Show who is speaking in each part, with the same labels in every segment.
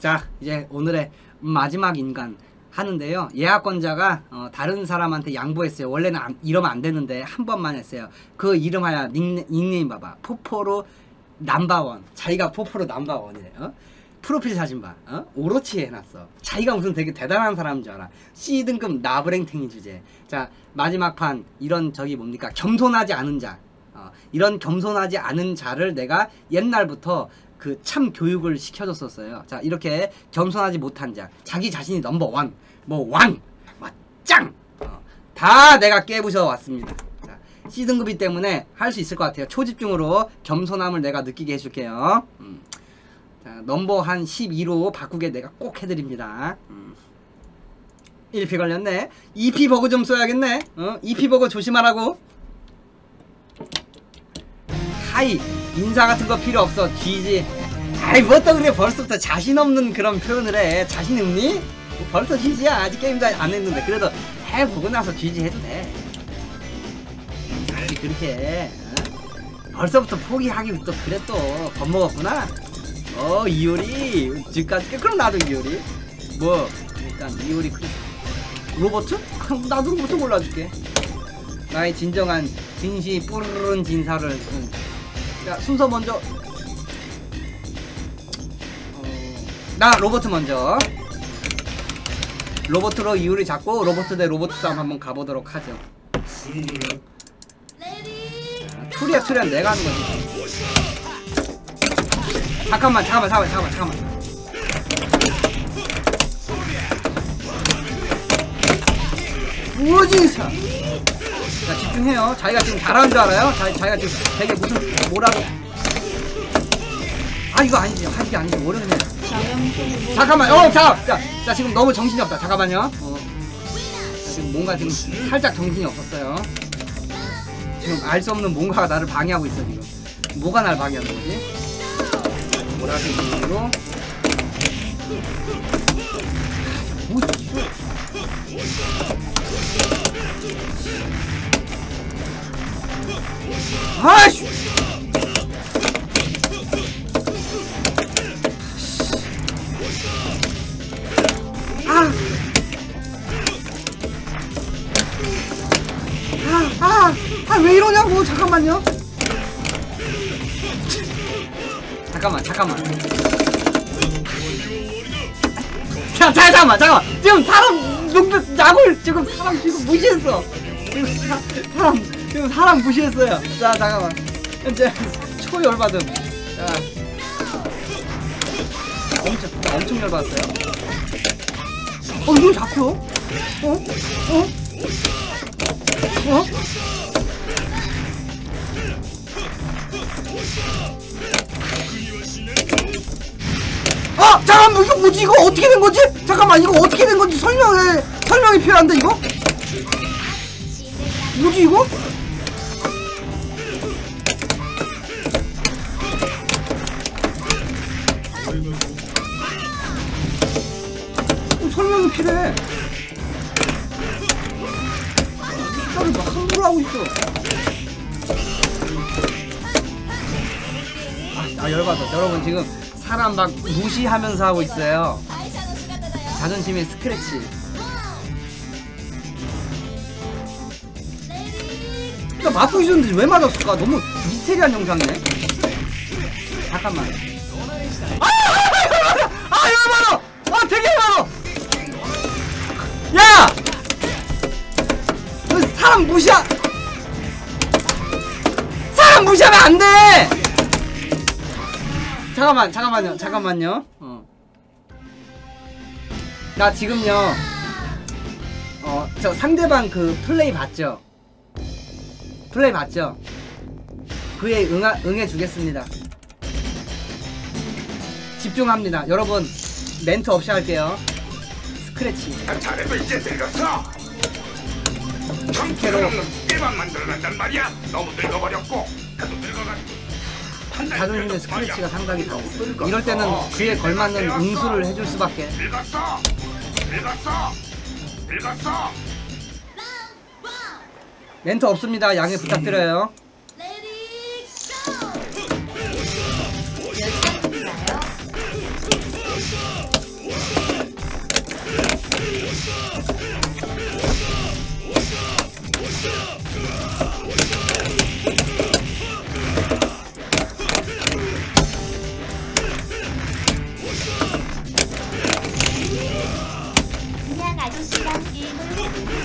Speaker 1: 자 이제 오늘의 마지막 인간 하는데요. 예약권자가 어, 다른 사람한테 양보했어요. 원래는 안, 이러면 안 되는데 한 번만 했어요. 그 이름 하야 닉네, 닉네임 봐봐. 포포로 남바원. 자기가 포포로 남바원이래요 어? 프로필 사진 봐 어? 오로치 해놨어. 자기가 무슨 되게 대단한 사람인 줄 알아. C등급 나브랭탱이 주제. 자 마지막 판. 이런 저기 뭡니까? 겸손하지 않은 자. 어, 이런 겸손하지 않은 자를 내가 옛날부터 그 참 교육을 시켜줬었어요. 자 이렇게 겸손하지 못한 자, 자기 자신이 넘버 원, 뭐 왕, 뭐 짱, 어, 다 내가 깨부셔 왔습니다. 자 C 등급이 때문에 할 수 있을 것 같아요. 초집중으로 겸손함을 내가 느끼게 해줄게요. 음. 자 넘버 한 12로 바꾸게 내가 꼭 해드립니다. 음. 1피 걸렸네. 2피 버그 좀 써야겠네. 어? 2피 버그 조심하라고. 하이 인사 같은 거 필요 없어. 쥐지. 아이 뭐또 그래. 벌써부터 자신 없는 그런 표현을 해. 자신 없니? 뭐 벌써 쥐지야. 아직 게임도 안 했는데. 그래도 해보고 나서 쥐지 해도 돼. 아직 그렇게 해. 어? 벌써부터 포기하기 또 그래 또. 겁먹었구나. 어 이효리. 집까지 그럼 나도 이효리. 뭐 일단 이효리 크리 로버트? 나도 로버트 골라줄게. 나의 진정한 진시 뿌르른 진사를 응. 자 순서 먼저. 어, 나 로버트 먼저. 로버트로 이유를 잡고 로버트 대 로버트 싸움 한번 가보도록 하죠. 자, 투리야 투리야 내가 하는 거지. 잠깐만 잠깐만 잠깐만 잠깐만 우진사 자 집중해요. 자기가 지금 잘하는 줄 알아요? 자, 자기가 지금 되게 무슨 뭐라고. 아 이거 아니지. 아 이게 아니지. 그냥 잠깐만. 어 자, 자, 자 지금 너무 정신이 없다. 잠깐만요. 어. 자, 지금 뭔가 지금 살짝 정신이 없었어요. 지금 알 수 없는 뭔가가 나를 방해하고 있어 지금. 뭐가 날 방해하는 거지? 이름으로 뭐 아이씨 아. 아, 아, 아, 왜 이러냐고, 잠깐만요. 잠깐만, 잠깐만. 자, 자, 잠깐만, 잠깐만. 지금 사람, 농구, 야구를 지금 사람 지금 무시했어. 지금 사, 사람, 지금 사람 무시했어요. 자, 잠깐만. 이제 초열받음. 자. 엄청, 엄청 열받았어요. 어, 이거 잡혀? 어? 어? 어? 아! 잠깐만 이거 뭐지 이거 어떻게 된 거지? 잠깐만 이거 어떻게 된 건지 설명해 설명이 필요한데 이거? 뭐지 이거? 아, 아 열받아 여러분 지금 사람 막 무시하면서 하고 있어요 자존심의 스크래치 나 맞고 있었는데 왜 맞았을까? 너무 미스테리한 영상이네 잠깐만 아! 아 열받아! 아 되게 열받아! 야! 너 사람 무시하 사람 무시하면 안 돼! 잠깐만 잠깐만요 잠깐만요 어. 나 지금요 어 저 상대방 그 플레이 봤죠? 플레이 봤죠? 그에 응하, 응해 주겠습니다 집중합니다 여러분 멘트 없이 할게요 스크래치
Speaker 2: 이제.
Speaker 1: 캐로.
Speaker 2: 정체로 깨만 만들어낸단 말이야. 너무 늙어버렸고, 나도 늙어가지고.
Speaker 1: 자존심의 스크래치가. 상당히
Speaker 2: 늙었어.
Speaker 1: 이럴 때는 그에 걸맞는. 응수를 해줄 수밖에. 멘트 없습니다 양해 부탁드려요 恭喜恭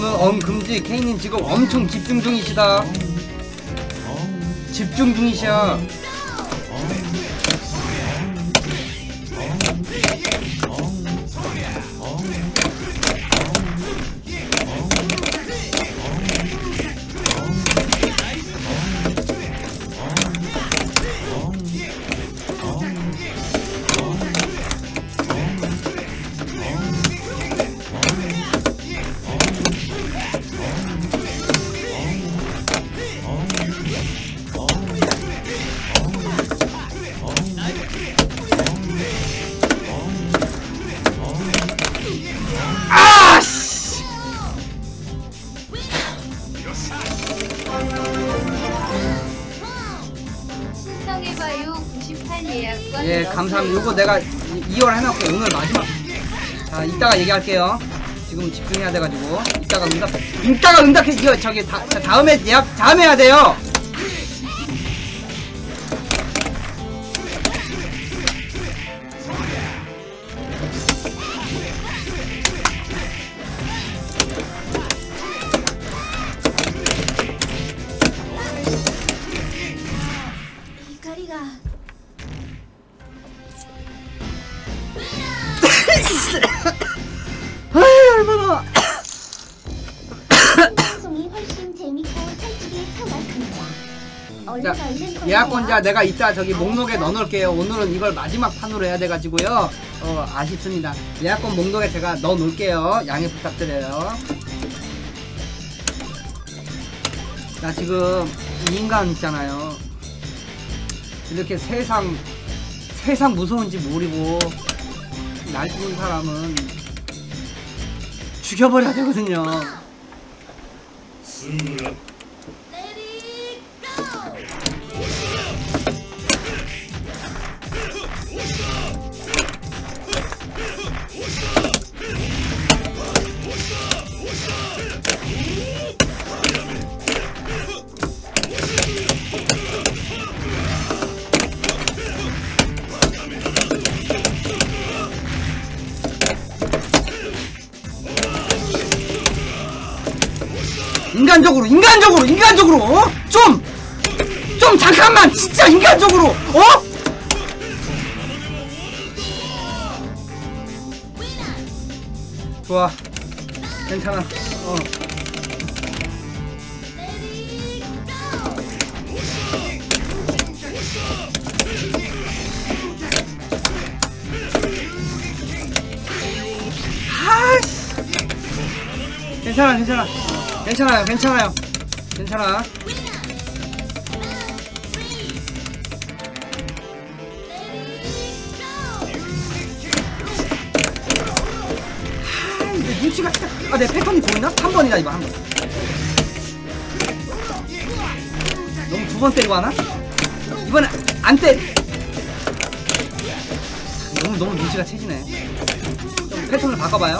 Speaker 1: 없는 엄금지 케이님 지금 엄청 집중 중이시다. 집중 중이셔. 아
Speaker 3: 예,
Speaker 1: 감사합니다. 요거 내가 2월 해놓고 오늘 마지막. 자, 이따가 얘기할게요. 지금 집중해야 돼가지고. 이따가 응답. 이따가 응답해. 이거 저기 다, 자, 다음에 예약 다음에 해야 돼요. 예약권자 내가 이따 저기 목록에 넣어놓을게요. 오늘은 이걸 마지막 판으로 해야 돼가지고요. 어, 아쉽습니다. 예약권 목록에 제가 넣어놓을게요. 양해 부탁드려요. 나 지금 이 인간 있잖아요. 이렇게 세상, 세상 무서운지 모르고 날 죽은 사람은 죽여버려야 되거든요. 인간적으로 인간적으로 인간적으로 어? 좀! 좀 잠깐만 진짜 인간적으로 어? 좋아 괜찮아 어 아이씨 괜찮아 괜찮아 괜찮아요 괜찮아요. 괜찮아. 눈치가 아내 패턴이 보이나? 한 번이다 이거 한 번. 너무 두 번 때리고 하나? 이번에 안 때리 너무 너무 눈치가 채지네. 좀 패턴을 바꿔봐요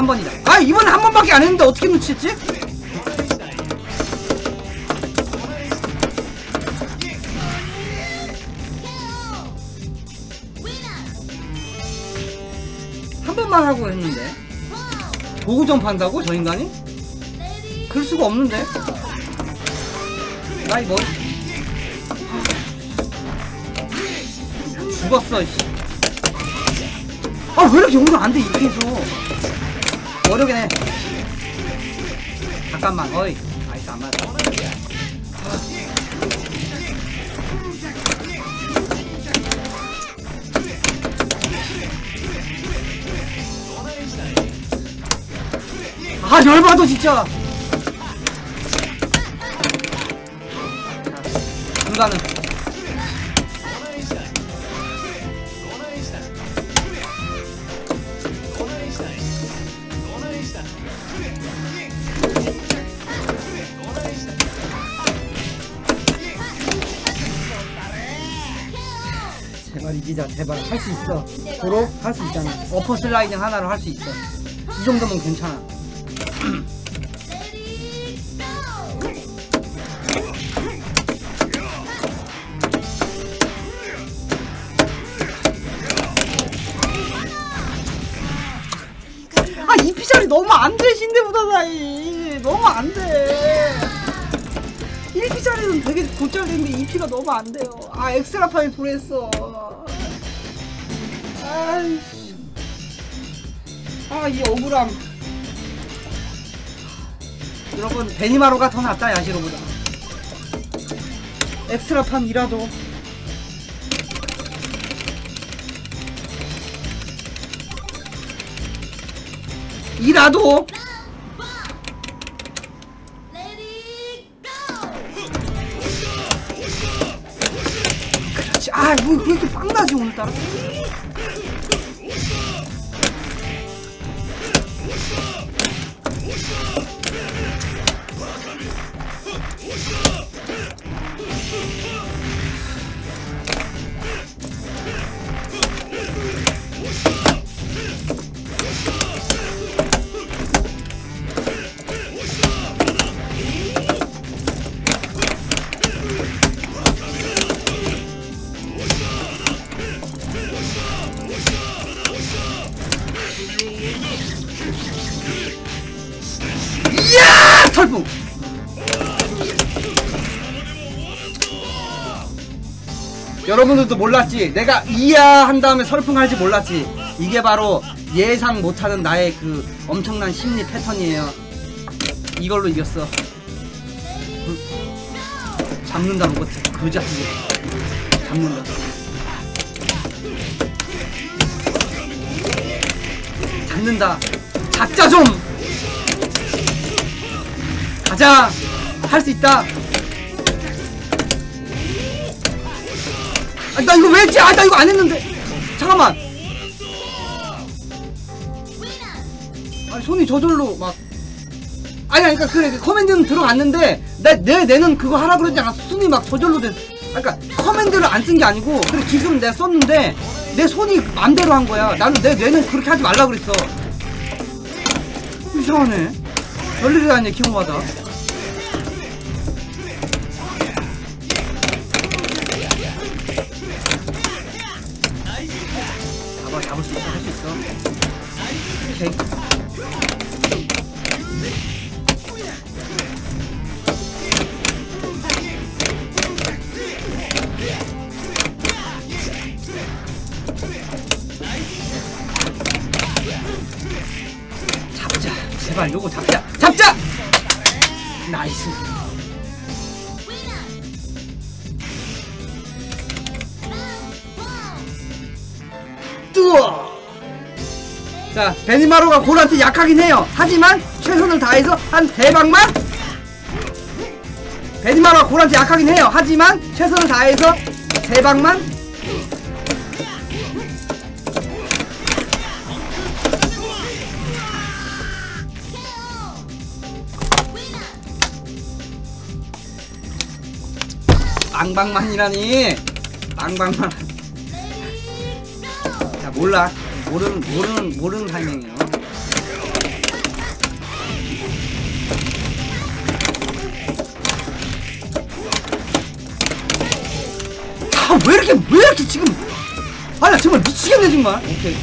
Speaker 1: 한 번이다. 아 이번에 한 번밖에 안 했는데 어떻게 눈치챘지? 한 번만 하고 했는데 보고 점프한다고 저 인간이? 그럴 수가 없는데. 나이 뭐 죽었어. 씨. 아왜 이렇게 연결 안돼 이렇게 해서 어려긴 해 잠깐만 어이. 아이스 안 맞아 아 열받아 진짜. 자, 불가능 제발 이기자 제발 할 수 있어. 도로 할 수 있잖아. 어퍼 슬라이딩 하나로 할 수 있어. 이 정도면 괜찮아. 아 이 피셜이 너무 안돼 신대보다다이. 너무 안돼. 1피짜리는 되게 곧잘 되는데 2피가 너무 안 돼요. 아, 엑스트라파이 불했어. 아이씨. 아, 이 억울함. 여러분, 베니마로가 더 낫다, 야시로보다. 엑스트라판이라도. 이라도. 그렇지. 아, 뭐, 왜 이렇게 빵나지, 오늘따라? 여러분들도 몰랐지? 내가 이야 한 다음에 설풍할지 몰랐지? 이게 바로 예상 못하는 나의 그 엄청난 심리 패턴이에요. 이걸로 이겼어. 그, 잡는다 로봇 그지 같은 거. 잡는다. 잡는다. 잡자 좀. 가자. 할 수 있다. 아, 나 이거 왜 했지? 아, 나 이거 안 했는데. 잠깐만. 아, 손이 저절로 막. 아니, 그러니까 그래 커맨드는 들어갔는데 내, 내 내는 그거 하라 그러지 않았어. 손이 막 저절로 돼. 그러니까 커맨드를 안 쓴 게 아니고 그래 기술은 내가 썼는데 내 손이 맘대로 한 거야. 나는 내 뇌는 그렇게 하지 말라 그랬어. 이상하네. 별일이 아니야 기호마다. 잡자. 제발 요거 잡자. 잡자! 나이스. 자 베니마로가 골한테 약하긴 해요. 하지만 최선을 다해서 한세 방만? 베니마로가 골한테 약하긴 해요. 하지만 최선을 다해서 세 방만? 빵빵만이라니. 빵빵만. 자 몰라. 모르는 모르는 모르는 타이밍이에요 이렇게 왜 이렇게 지금 아나 정말 미치겠네 정말. 오케이.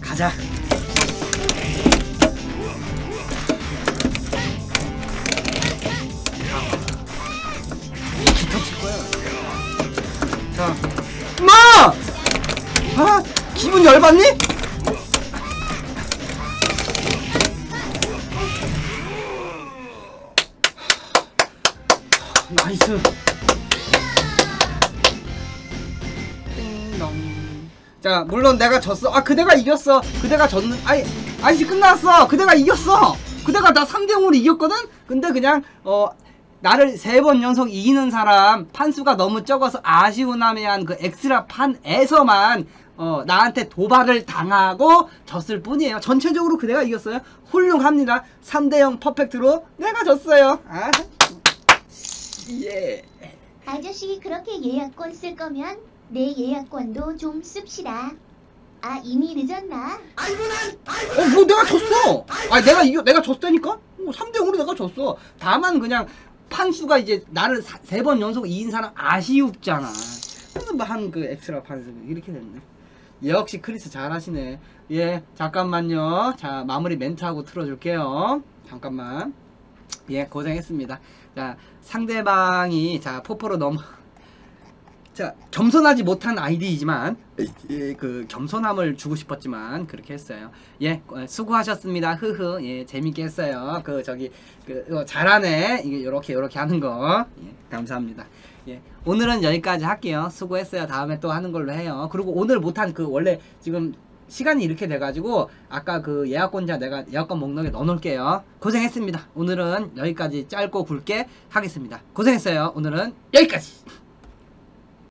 Speaker 1: 가자. 기타 칠 거야. 자. 마! 아 기분 열받니? 나이스 자 물론 내가 졌어. 아 그대가 이겼어. 그대가 졌는 아이 아니지 끝났어. 그대가 이겼어. 그대가 나 3대0으로 이겼거든? 근데 그냥 어 나를 세 번 연속 이기는 사람 판수가 너무 적어서 아쉬운함에한 그 엑스트라 판에서만 어 나한테 도발을 당하고 졌을 뿐이에요. 전체적으로 그대가 이겼어요. 훌륭합니다. 3대0 퍼펙트로 내가 졌어요. 아. 예.
Speaker 4: 아저씨 그렇게 예약권 쓸 거면 내 예약권도 좀 씁시다. 아 이미 늦었나?
Speaker 1: 어, 뭐 내가 졌어. 아, 내가 이겨, 내가 졌다니까? 어, 3대 0으로 내가 졌어. 다만 그냥 판수가 이제 나를 세 번 연속 이긴 사람 아쉬웠잖아. 그래서 뭐한그 엑스트라 판수 이렇게 됐네. 역시 크리스 잘하시네. 예, 잠깐만요. 자, 마무리 멘트하고 틀어줄게요. 잠깐만. 예, 고생했습니다. 자, 상대방이 자 포포로 넘어. 자, 겸손하지 못한 아이디이지만 예, 그 겸손함을 주고 싶었지만 그렇게 했어요. 예, 어, 수고하셨습니다. 흐흐. 예, 재밌게 했어요. 그 저기 그 어, 잘하네. 이게 요렇게 요렇게 하는 거. 예, 감사합니다. 예, 오늘은 여기까지 할게요. 수고했어요. 다음에 또 하는 걸로 해요. 그리고 오늘 못한 그 원래 지금 시간이 이렇게 돼가지고 아까 그 예약권자 내가 예약권 목록에 넣어놓을게요. 고생했습니다. 오늘은 여기까지 짧고 굵게 하겠습니다. 고생했어요. 오늘은 여기까지.